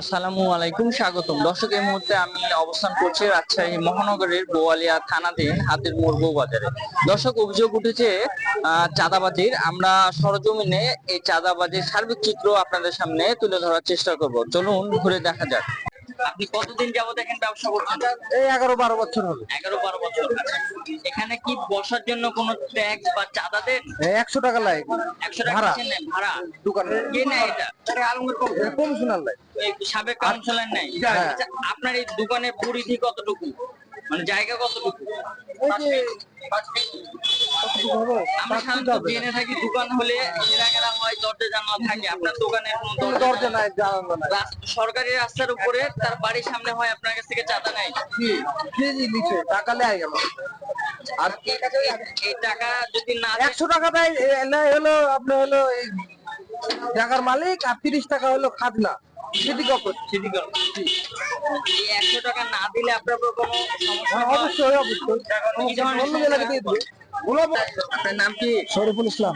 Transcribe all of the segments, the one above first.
আসসালামু আলাইকুম, স্বাগতম। দর্শক, এই মুহূর্তে আমি অবস্থান করছি রাজশাহী মহানগরের বোয়ালিয়া থানাতে হাতের মোড় বাজারে। দর্শক, অভিযোগ উঠেছে চাঁদাবাজির। আমরা সরজমিনে এই চাঁদাবাজির সার্বিক চিত্র আপনাদের সামনে তুলে ধরার চেষ্টা করব। চলুন, ঘুরে দেখা যাক। আপনি কতদিন যাবত এখানে ব্যবসা করছেন? এই এগারো বারো বছর হবে এগারো বারো বছর। এখানে কি বসার জন্য কোনো ট্যাক্স বা চাঁদা দেন? একশো টাকা লাগে একশো টাকা ভাড়া। দোকানে। কে নেয় এটা? কমিশনার লাগে সাবেক কাউন্সিলর নাই হ্যাঁ। আচ্ছা, আপনার এই দোকানের পরিধি কতটুকু? মানে জায়গা কতটুকু? আমরা সাধারণত জেনে থাকি দোকান হলে ঘেরা হয় দরজা জানালা থাকে আপনার দোকানের কোনো দরজা দরজা নাই। জানালা নাই। সরকারি রাস্তার উপরে তার বাড়ির সামনে হয় আপনার কাছ থেকে চাঁদা নাই। জি টাকা লেগে গেল। আর এই- টাকা যদি না একশো টাকা দেয় হলো আপনার হলো টাকার মালিক আর তিরিশ টাকা হলো খাজনা। একশো টাকা না দিলে আপনার কোনো হ্যাঁ? অবশ্যই অবশ্যই। আপনার নাম কি? শরীফুল ইসলাম।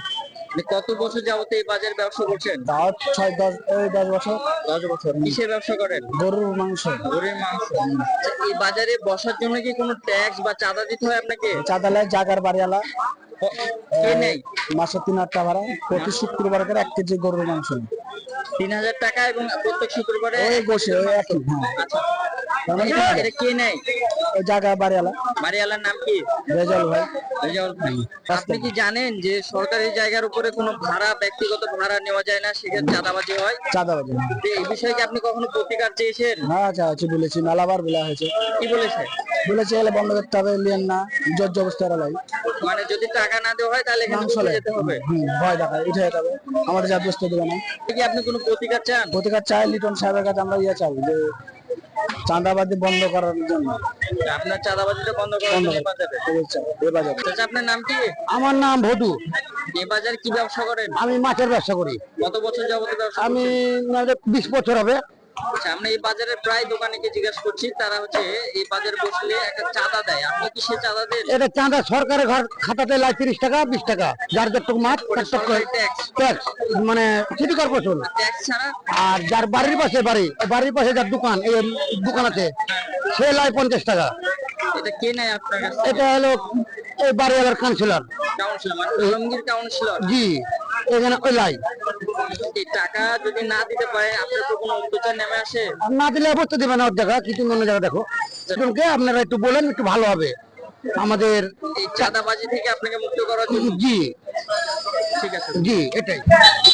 কত বছর যাবত এই বাজার ব্যবসা করছেন? দাওয়াত ছয় দশ দশ বছর। দশ বছর। কিসের ব্যবসা করেন? গরুর মাংস। গরুর মাংস। আচ্ছা, এই বাজারে বসার জন্য কি কোনো ট্যাক্স বা চাঁদা দিতে হয় আপনাকে? চাঁদালায় জাগার বাড়িওয়ালা। মাসে তিন হাজার টাকা ভাড়া। প্রতি শুক্রবার করে এক কেজি গরুর মাংস তিন হাজার টাকা এবং প্রত্যেক শুক্রবারে বসে হ্যাঁ। আচ্ছা। এটা কে নেই? জায়গা বাড়িওয়ালা। বাড়িওয়ালার নাম কি? রেজাল ভাই। রেজাউল ভাই। আপনি কি জানেন যে সরকারি জায়গার উপরে কোনো ভাড়া ব্যক্তিগত ভাড়া নেওয়া যায় না সেক্ষেত্রে চাঁদাবাজি হয়? চাঁদা এই বিষয়ে কি আপনি কখনো প্রতিকার চেয়েছেন? হ্যাঁ বলেছি। মেলাবার বলা হয়েছে। কি বলেছে? বলেছি এলে বন্ধ করতে হবে লিয়েন না। জজ অবস্থা লাই। মানে যদি টাকা না দেওয়া হয় তাহলে এখানে লাই যেতে হবে? ভয় দেখা উঠে যেতে হবে। আমাদের যা দেবে না। কি আপনি কোনো প্রতিকার চান? প্রতিকার চাই লিটন সাহেবের কাছে আমরা ইয়ে চাই যে চাঁদাবাজি বন্ধ করার জন্য। আপনার চাঁদাবাজিটা বন্ধ করার জন্য বাজারে? চাচা আপনার নাম কি? আমার নাম ভদু। এ বাজার কি ব্যবসা করেন? আমি মাছের ব্যবসা করি। কত বছর যাবত ব্যবসা আমি? বিশ বছর হবে। আচ্ছা আমরা এই বাজারের প্রায় দোকানিকে জিজ্ঞাসা করছি তারা হচ্ছে এই বাজারে বসলে একটা চাঁদা দেয়। আপনি কি সে চাঁদা দেন? এটা চাঁদা সরকারের ঘর খাতাতে লাই তিরিশ টাকা বিশ টাকা। যার যতটুকু মাছ ট্যাক্স মানে সিটি কর্পোরেশন। আর যার বাড়ির পাশে বাড়ি বাড়ির পাশে যার দোকান এই দোকান আছে সে লাই পঞ্চাশ টাকা। এটা কে নেয় আপনার কাছে এটা হলো এই বাড়িওয়ালার কাউন্সিলর কাউন্সিলর মানে কাউন্সিলর জি এখানে ওই লাই। এই টাকা যদি না দিতে পারে আপনার তো কোনো অত্যাচার নেমে আসে? আর না দিলে অবস্থা দেবে না জায়গা অন্য জায়গা দেখো। আপনারা একটু বলেন একটু ভালো হবে। আমাদের এই চাঁদাবাজি থেকে আপনাকে মুক্ত করার জন্য? জি। ঠিক আছে। জি এটাই।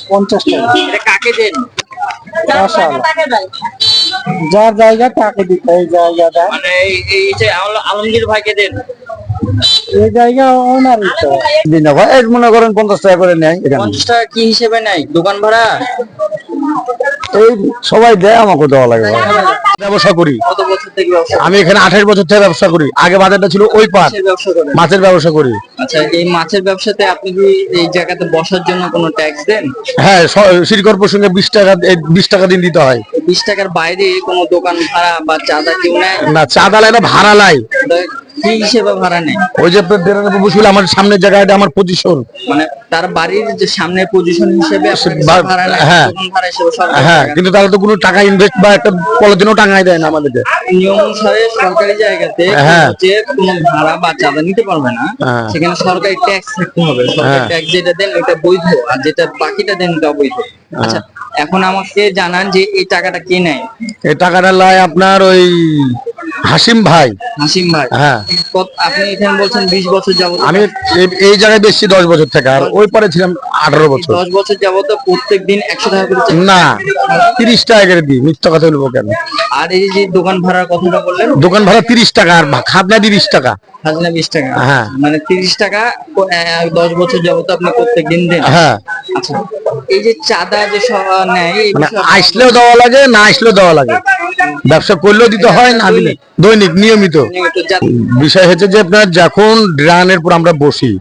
পঞ্চাশ টাকা। এটা কাকে দেন? যার জায়গা তাকে দিতে এই জায়গাটা মানে এই- এই যে আলমগীর ভাইকে দেন? এই জায়গা ওনার দিন ভাই মনে করেন পঞ্চাশ টাকা করে নেয় এখানে পঞ্চাশ টাকা কি হিসেবে নাই দোকান ভাড়া? এই সবাই দেয় আমাকে দেওয়া লাগে ব্যবসা করি। কত বছর থেকে ব্যবসা আমি এখানে আঠাশ বছর থেকে ব্যবসা করি। আগে বাজারটা ছিল ওই পার মাছের ব্যবসা মাছের ব্যবসা করি। আচ্ছা এই মাছের ব্যবসাতে আপনি কি এই জায়গাতে বসার জন্য কোনো ট্যাক্স দেন? হ্যাঁ সিটি কর্পোরেশনে বিশ টাকা বিশ টাকা দিন দিতে হয়। বিশ টাকার বাইরে কোনো দোকান ভাড়া বা চাঁদা কেউ নেয়? না চাঁদা লাগে না ভাড়া লাই। কি হিসেবে ভাড়া নেয় ওই যে বেরানো বসছিল আমার সামনের জায়গাটা আমার পজিশন মানে তার বাড়ির যে সামনের পজিশন হিসেবে ভাড়া নেয় হ্যাঁ। ভাড়া হিসেবে হ্যাঁ কিন্তু তারা তো কোনো টাকা ইনভেস্ট বা একটা পলিথিনও টাঙাই দেয় না আমাদেরকে নিয়ম অনুসারে সরকারি জায়গাতে হ্যাঁ। যে কোনো ভাড়া বা চাঁদা নিতে পারবে না হ্যাঁ। সেখানে সরকারি ট্যাক্স থাকতে হবে সরকারি হ্যাঁ। ট্যাক্স যেটা দেন ওটা বৈধ আর যেটা বাকিটা দেন ওটা অবৈধ আচ্ছা এখন আমাকে জানান যে এই টাকাটা কে নেয় এই টাকাটা লাই আপনার ওই হাসিম ভাই। হাসিম ভাই। হ্যাঁ। আপনি এখানে বলছেন বিশ বছর যাবত। আমি এই- জায়গায় বেশি দশ বছর থেকে আর ওই পরে ছিলাম আঠারো বছর। দশ বছর যাবত প্রত্যেক দিন একশো টাকা করে না তিরিশ টাকা করে দিই মিথ্যা কথা বলব কেন? আর এই যে দোকান ভাড়ার কথাটা বললেন? দোকান ভাড়া তিরিশ টাকা আর খাজনা বিশ টাকা। খাজনা বিশ টাকা। হ্যাঁ। মানে তিরিশ টাকা দশ বছর যাবত আপনি প্রত্যেক দিন দেন? হ্যাঁ। আচ্ছা। এই যে চাঁদা যে নেয় মানে আসলেও দেওয়া লাগে না আসলেও দেওয়া লাগে। ব্যবসা করলেও দিতে হয় না দৈনিক নিয়মিত। নিয়মিত বিষয় হচ্ছে যে আপনার যখন ড্রানের পর আমরা বসি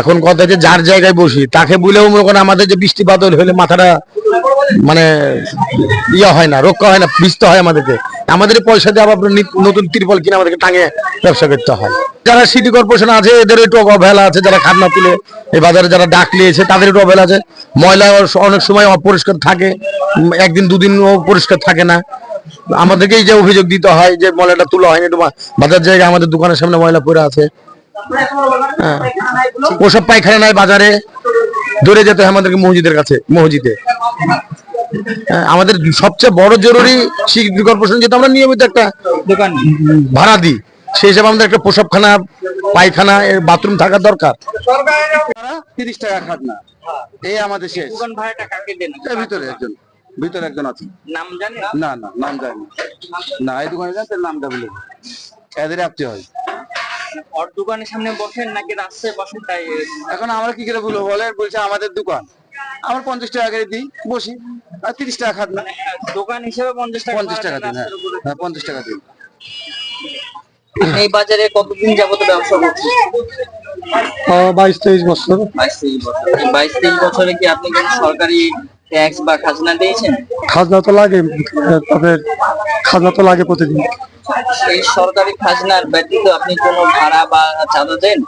এখন কথা যে যার জায়গায় বসি তাকে বলেও মনে করেন আমাদের যে বৃষ্টিপাত হলে মাথাটা মানে ইয়ে হয় না, রক্ষা হয় না ভিজতে হয় আমাদেরকে। আমাদের পয়সা দিয়ে আবার নতুন ত্রিপল কিনে আমাদেরকে টাঙে ব্যবসা করতে হয়। যারা সিটি কর্পোরেশন আছে এদের একটু অবহেলা আছে, যারা খাজনা তুলে, এই বাজারে যারা ডাক নিয়েছে তাদের একটু অবহেলা আছে। ময়লা অনেক সময় অপরিষ্কার থাকে একদিন দুদিন পরিষ্কার থাকে না। আমাদেরকেই যে অভিযোগ দিতে হয় যে ময়লাটা তোলা হয়নি বাজার জায়গায় আমাদের দোকানের সামনে ময়লা পড়ে আছে। হ্যাঁ। ওসব পায়খানা নাই বাজারে। দৌড়ে যেতে হয় আমাদেরকে মসজিদের কাছে মসজিদে। হ্যাঁ, আমাদের সবচেয়ে বড় জরুরি সিটি কর্পোরেশন যেটা আমরা নিয়মিত একটা দোকান। ভাড়া দিই সেই হিসাবে আমাদের একটা প্রসবখানা পায়খানা এর বাথরুম থাকা দরকার। তিরিশ টাকা খাজনা এই আমাদের শেষ। ভিতরে একজন ভিতরে একজন আছে। নাম জানেন না? না নাম যায় না। না। এই দোকানে যান তার নামটা বলে। এদের আপতে হয়। ওর দোকানের সামনে বসেন নাকি রাস্তায় বসেন? তাই এখন আমরা কি করে বলব বলে বলছে আমাদের দোকান। আমার পঞ্চাশ টাকা করে দিই বসি। আর তিরিশ টাকা খাজনা দোকান হিসেবে পঞ্চাশ টাকা পঞ্চাশ টাকা দিন হ্যাঁ। হ্যাঁ পঞ্চাশ টাকা দিন এই বাজারে কতদিন যাবত ব্যবসা করছেন? বাইশ তেইশ বছর। বাইশ তেইশ বছর। বাইশ তেইশ বছরে কি আপনি কোনো সরকারি ট্যাক্স বা খাজনা দিয়েছেন? খাজনা তো লাগে তবে খাজনা তো লাগে প্রতিদিন। এই সরকারি খাজনার ব্যতীত আপনি কোনো ভাড়া বা চাঁদা দেন?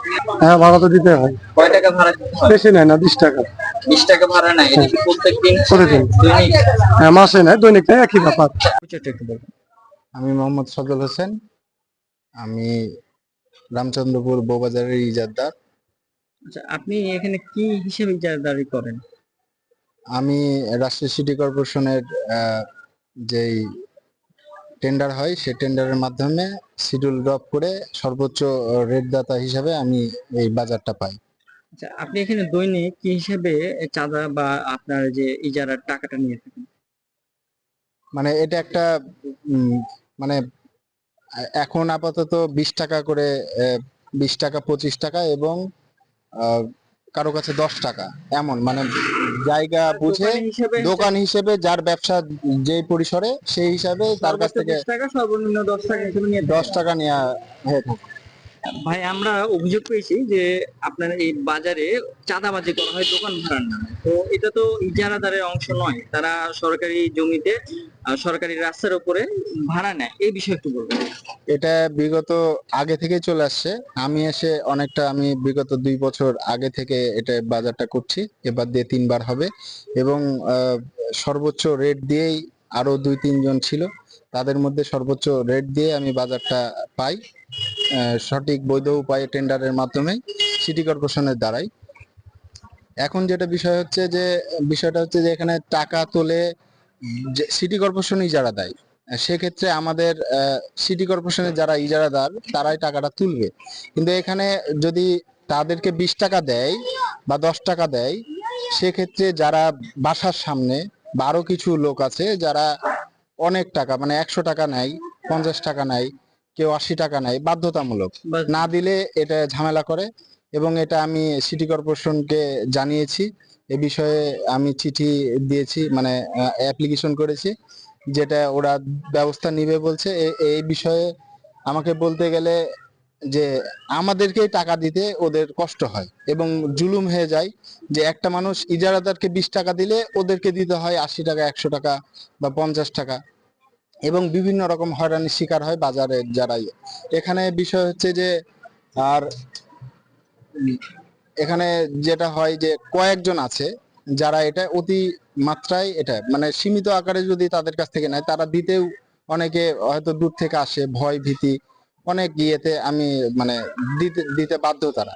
হ্যাঁ ভাড়া তো দিতে হয়। কয় টাকা ভাড়া দিতে হয়? বেশি নেয় না বিশ টাকা। বিশ টাকা ভাড়া নাই এটা কি প্রত্যেক দিন? প্রতিদিন। দৈনিক? হ্যাঁ মাসে নেয় দৈনিক নেয় একই ব্যাপার। আমি মোহাম্মদ সজল হোসেন। আমি রামচন্দ্রপুর বউবাজারের ইজারদার। আচ্ছা আপনি এখানে কি হিসেবে ইজারাদারি করেন? আমি রাজশাহী সিটি কর্পোরেশনের যেই টেন্ডার হয় সেই টেন্ডারের মাধ্যমে শিডিউল ড্রপ করে সর্বোচ্চ রেটদাতা হিসাবে আমি এই বাজারটা পাই। আচ্ছা আপনি এখানে দৈনিক কি হিসেবে চাঁদা বা আপনার যে ইজারার টাকাটা নিয়ে থাকেন? মানে এটা একটা মানে এখন আপাতত বিশ টাকা করে বিশ টাকা পঁচিশ টাকা এবং কারও কাছে দশ টাকা। এমন মানে জায়গা বুঝে হিসেবে দোকান হিসেবে। যার ব্যবসা যে পরিসরে সেই হিসাবে তার কাছ থেকে সর্বনিম্ন দশ টাকা নিয়ে দশ টাকা নেওয়া হয়ে থাকে। ভাই, আমরা অভিযোগ পেয়েছি যে আপনার এই বাজারে চাঁদাবাজি করা হয় দোকান ভাড়ার নামে। তো এটা তো ইজারাদারের অংশ নয়, তারা সরকারি জমিতে সরকারি রাস্তার উপরে ভাড়া নেয়। এই বিষয়ে একটু বলবেন। এটা বিগত আগে থেকে চলে আসছে। আমি এসে অনেকটা, আমি বিগত দুই বছর আগে থেকে এটা বাজারটা করছি। এবার দিয়ে তিনবার হবে। এবং সর্বোচ্চ রেট দিয়েই আরও দুই তিনজন ছিল। তাদের মধ্যে সর্বোচ্চ রেট দিয়ে আমি বাজারটা পাই। সঠিক বৈধ উপায়ে টেন্ডারের মাধ্যমে সিটি কর্পোরেশনের দ্বারাই। এখন যেটা বিষয় হচ্ছে যে, বিষয়টা হচ্ছে যে এখানে টাকা তোলে সিটি কর্পোরেশনই যারা দেয়, সেক্ষেত্রে আমাদের সিটি কর্পোরেশনের যারা ইজারাদার, তারাই টাকাটা তুলবে। কিন্তু এখানে যদি তাদেরকে বিশ টাকা দেয় বা দশ টাকা দেয়, সেক্ষেত্রে যারা বাসার সামনে বা আরও কিছু লোক আছে, যারা অনেক টাকা মানে একশো টাকা নেয়, পঞ্চাশ টাকা নেয় কেউ আশি টাকা নেয় বাধ্যতামূলক। না দিলে এটা ঝামেলা করে এবং এটা আমি সিটি কর্পোরেশনকে জানিয়েছি। এ বিষয়ে আমি চিঠি দিয়েছি মানে অ্যাপ্লিকেশন করেছি যেটা ওরা ব্যবস্থা নিবে বলছে। এই বিষয়ে আমাকে বলতে গেলে যে আমাদেরকেই টাকা দিতে ওদের কষ্ট হয় এবং জুলুম হয়ে যায় যে একটা মানুষ ইজারাদারকে বিশ টাকা দিলে ওদেরকে দিতে হয় আশি টাকা একশো টাকা বা পঞ্চাশ টাকা। এবং বিভিন্ন রকম হয়রানির শিকার হয় বাজারে যারা ইয়ে। এখানে বিষয় হচ্ছে যে, আর এখানে যেটা হয় যে, কয়েকজন আছে যারা এটা অতি মাত্রায় এটা মানে সীমিত আকারে যদি তাদের কাছ থেকে নেয়, তারা দিতেও অনেকে হয়তো দূর থেকে আসে, ভয়, ভীতি, অনেক ইয়েতে আমি মানে দিতে দিতে বাধ্য তারা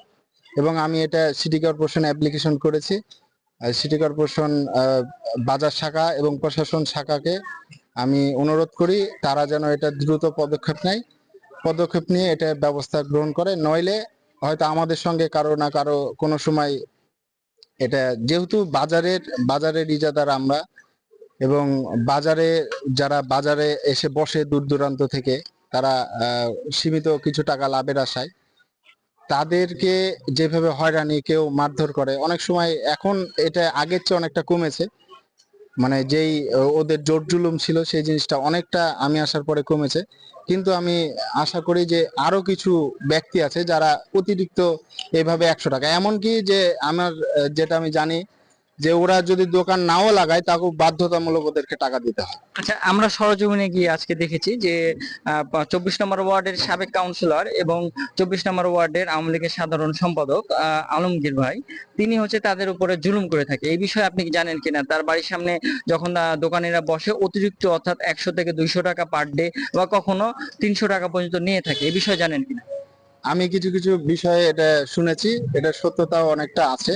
এবং আমি এটা সিটি কর্পোরেশনে অ্যাপ্লিকেশন করেছি সিটি কর্পোরেশন বাজার শাখা এবং প্রশাসন শাখাকে আমি অনুরোধ করি, তারা যেন এটা দ্রুত পদক্ষেপ নেয়। পদক্ষেপ নিয়ে এটা ব্যবস্থা গ্রহণ করে, নইলে হয়তো আমাদের সঙ্গে কারও না কারও কোনো সময় এটা যেহেতু বাজারের বাজারের ইজাদার আমরা এবং বাজারে যারা বাজারে এসে বসে দূর দূরান্ত থেকে তারা সীমিত কিছু টাকা লাভের আশায়, তাদেরকে যেভাবে হয়রানি কেউ মারধর করে, অনেক সময় এখন এটা আগের চেয়ে অনেকটা কমেছে। মানে যেই, ওদের জোর জুলুম ছিল সেই জিনিসটা অনেকটা আমি আসার পরে কমেছে। কিন্তু আমি আশা করি যে আরও কিছু ব্যক্তি আছে যারা অতিরিক্ত এইভাবে একশো টাকা। এমনকি যে আমার, যেটা আমি জানি যে ওরা যদি দোকান নাও লাগায় তাকেও বাধ্যতামূলক ওদেরকে টাকা দিতে হয়। আচ্ছা আমরা সরজমিনে গিয়ে আজকে দেখেছি যে চব্বিশ নম্বর ওয়ার্ডের সাবেক কাউন্সিলর এবং চব্বিশ নম্বর ওয়ার্ডের আওয়ামী লীগের সাধারণ সম্পাদক আলমগীর ভাই, তিনি হচ্ছে তাদের উপরে জুলুম করে থাকে। এই বিষয়ে আপনি জানেন কিনা? তার বাড়ির সামনে যখন দোকানিরা বসে, অতিরিক্ত অর্থাৎ একশো থেকে দুইশো টাকা পার ডে বা কখনো তিনশো টাকা পর্যন্ত নিয়ে থাকে। এই বিষয়ে জানেন কিনা? আমি কিছু কিছু বিষয়ে এটা শুনেছি, এটা সত্যতাও অনেকটা আছে।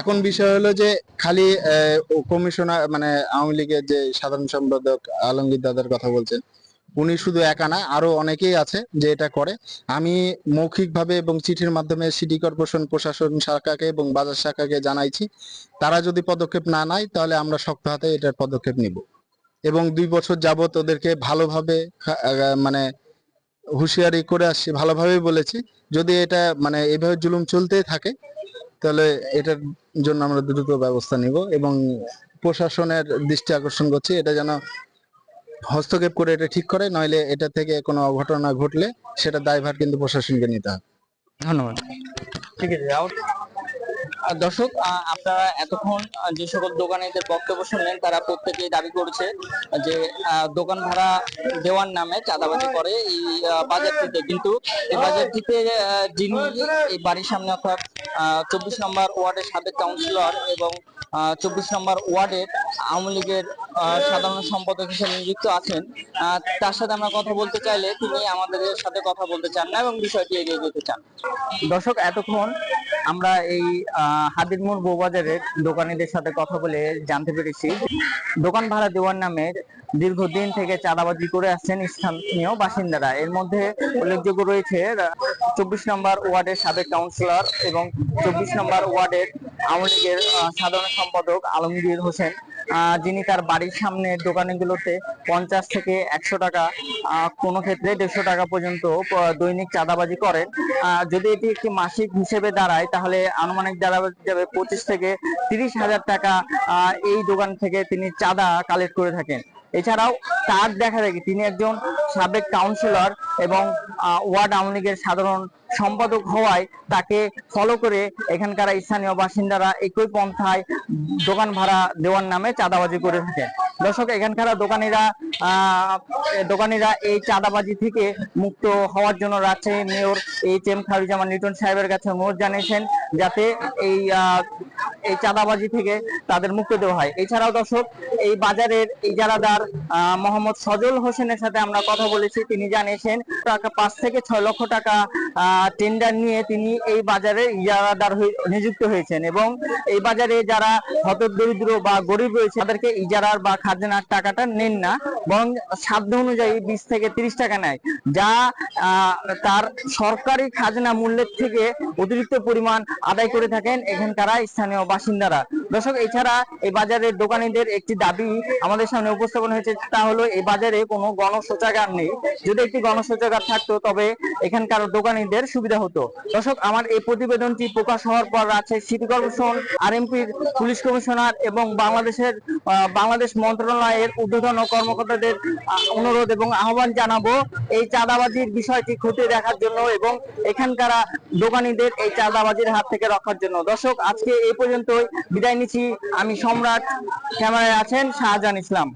এখন বিষয় হলো যে খালি কমিশনার মানে আওয়ামী লীগের যে সাধারণ সম্পাদক আলমগীর দাদার কথা বলছেন, উনি শুধু একা না, আরও অনেকেই আছে যে এটা করে। আমি মৌখিকভাবে এবং চিঠির মাধ্যমে সিটি কর্পোরেশন, প্রশাসন শাখাকে এবং বাজার শাখাকে জানাইছি, তারা যদি পদক্ষেপ না নেয়, তাহলে আমরা শক্ত হাতে এটার পদক্ষেপ নিব। এবং দুই বছর যাবত ওদেরকে ভালোভাবে মানে হুঁশিয়ারি করে আসছি ভালোভাবেই বলেছি। যদি এটা মানে এইভাবে জুলুম চলতেই থাকে তাহলে এটার জন্য আমরা দ্রুত ব্যবস্থা নিব এবং প্রশাসনের দৃষ্টি আকর্ষণ করছি এটা যেন হস্তক্ষেপ করে এটা ঠিক করে নইলে এটা থেকে কোনো অঘটনা ঘটলে সেটা দায়ভার কিন্তু প্রশাসনকে নিতে হবে। ধন্যবাদ। ঠিক আছে দর্শক আপনারা এতক্ষণ যে সকল দোকানিদের বক্তব্য শুনলেন, তারা প্রত্যেকেই দাবি করছে যে দোকান ভাড়া দেওয়ার নামে চাঁদাবাজি করে এই বাজারটিতে। কিন্তু এই বাজারটিতে যিনি এই বাড়ির সামনে অর্থাৎ চব্বিশ নম্বর ওয়ার্ডের সাবেক কাউন্সিলর এবং চব্বিশ নম্বর ওয়ার্ডের আওয়ামী লীগের সাধারণ সম্পাদক হিসেবে নিযুক্ত আছেন তার সাথে আমরা কথা বলতে চাইলে তিনি আমাদের সাথে কথা বলতে চান না এবং বিষয়টি এগিয়ে যেতে চান। দর্শক, এতক্ষণ আমরা এই হাদির মোড় বৌবাজারের দোকানিদের সাথে কথা বলে জানতে পেরেছি। দোকান ভাড়া দেওয়ার নামে দীর্ঘদিন থেকে চাঁদাবাজি করে আসছেন স্থানীয় বাসিন্দারা। এর মধ্যে উল্লেখযোগ্য রয়েছে চব্বিশ নম্বর ওয়ার্ডের সাবেক কাউন্সিলর এবং চব্বিশ নম্বর ওয়ার্ডের আওয়ামী লীগের সাধারণ সম্পাদক আলমগীর হোসেন। যিনি তার বাড়ির সামনে দোকানগুলোতে পঞ্চাশ থেকে একশো টাকা কোনো ক্ষেত্রে দেড়শো টাকা পর্যন্ত দৈনিক চাঁদাবাজি করেন। যদি এটি একটি মাসিক হিসেবে দাঁড়ায়, তাহলে আনুমানিক দাঁড়াবাজি যাবে পঁচিশ থেকে তিরিশ হাজার টাকা এই দোকান থেকে তিনি চাঁদা কালেক্ট করে থাকেন। এছাড়াও তার দেখা দেখি তিনি একজন সাবেক কাউন্সিলর এবং ওয়ার্ড আওয়ামী লীগের সাধারণ সম্পাদক হওয়ায় তাকে ফলো করে এখানকার স্থানীয় বাসিন্দারা একই পন্থায় দোকান ভাড়া দেওয়ার নামে চাঁদাবাজি করে থাকেন। দর্শক, এখানকার দোকানিরা দোকানিরা এই চাঁদাবাজি থেকে মুক্ত হওয়ার জন্য Rajshahi mayor H M Kharuzzaman Newton সাহেবের কাছে অনুরোধ জানিয়েছেন যাতে এই এই চাঁদাবাজি থেকে তাদের মুক্ত দেওয়া হয়। এছাড়াও দর্শক, এই বাজারের ইজারাদার মোহাম্মদ সজল হোসেনের সাথে আমরা কথা বলেছি। তিনি জানিয়েছেন পাঁচ থেকে ছয় লক্ষ টাকা টেন্ডার নিয়ে তিনি এই বাজারে ইজারাদার নিযুক্ত হয়েছেন এবং এই বাজারে যারা হতদরিদ্র বা গরিব রয়েছে, তাদেরকে ইজারার বা খাজনার টাকাটা নেন না, বরং সাধ্য অনুযায়ী বিশ থেকে তিরিশ টাকা নেয়, যা তার সরকারি খাজনা মূল্যের থেকে অতিরিক্ত পরিমাণ আদায় করে থাকেন এখানকার স্থানীয় বাসিন্দারা। দর্শক, এছাড়া এই বাজারের দোকানীদের একটি দাবি আমাদের সামনে উপস্থাপন হয়েছে, তা হলো এই বাজারে কোনো গণশৌচাগার নেই। যদি একটি গণশৌচাগার থাকতো, তবে এখানকার দোকানীদের সুবিধা হতো। দর্শক, আমার এই প্রতিবেদনটি প্রকাশ হওয়ার পর রাজশাহী সিটি কর্পোরেশন, আরএমপির পুলিশ কমিশনার এবং বাংলাদেশের বাংলাদেশ মন্ত্রণালয়ের ঊর্ধ্বতন কর্মকর্তাদের অনুরোধ এবং আহ্বান জানাব এই চাঁদাবাজির বিষয়টি খতিয়ে দেখার জন্য এবং এখানকার দোকানীদের এই চাঁদাবাজির হাত থেকে রক্ষার জন্য। দর্শক, আজকে এই পর্যন্তই। বিদায় নিচ্ছি। আমি সম্রাট ক্যামেরায় আছেন শাহজাহান ইসলাম।